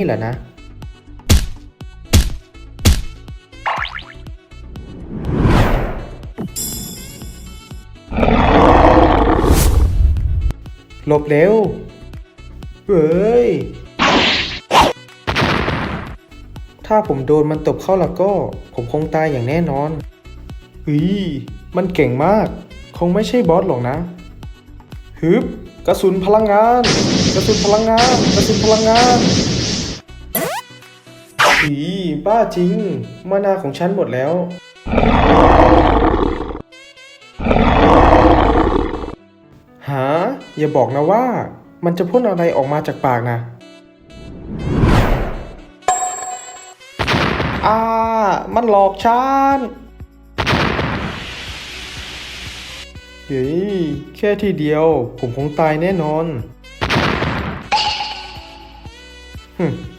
นี่แหละนะหลบเร็ว เฮ้ย ถ้าผมโดนมันตบเข้าแล้วก็ ผมคงตายอย่างแน่นอนเฮ้ยมันเก่งมาก คงไม่ใช่บอสหรอกนะ ฮึบ กระสุนพลังงาน กระสุนพลังงาน กระสุนพลังงาน ผีบ้าจริง มานาของฉันหมดแล้วฮะอย่าบอกนะว่า มันจะพ่นอะไรออกมาจากปากนะอ่า มันหลอกฉันเฮ้ย แค่ทีเดียว ผมคงตายแน่นอน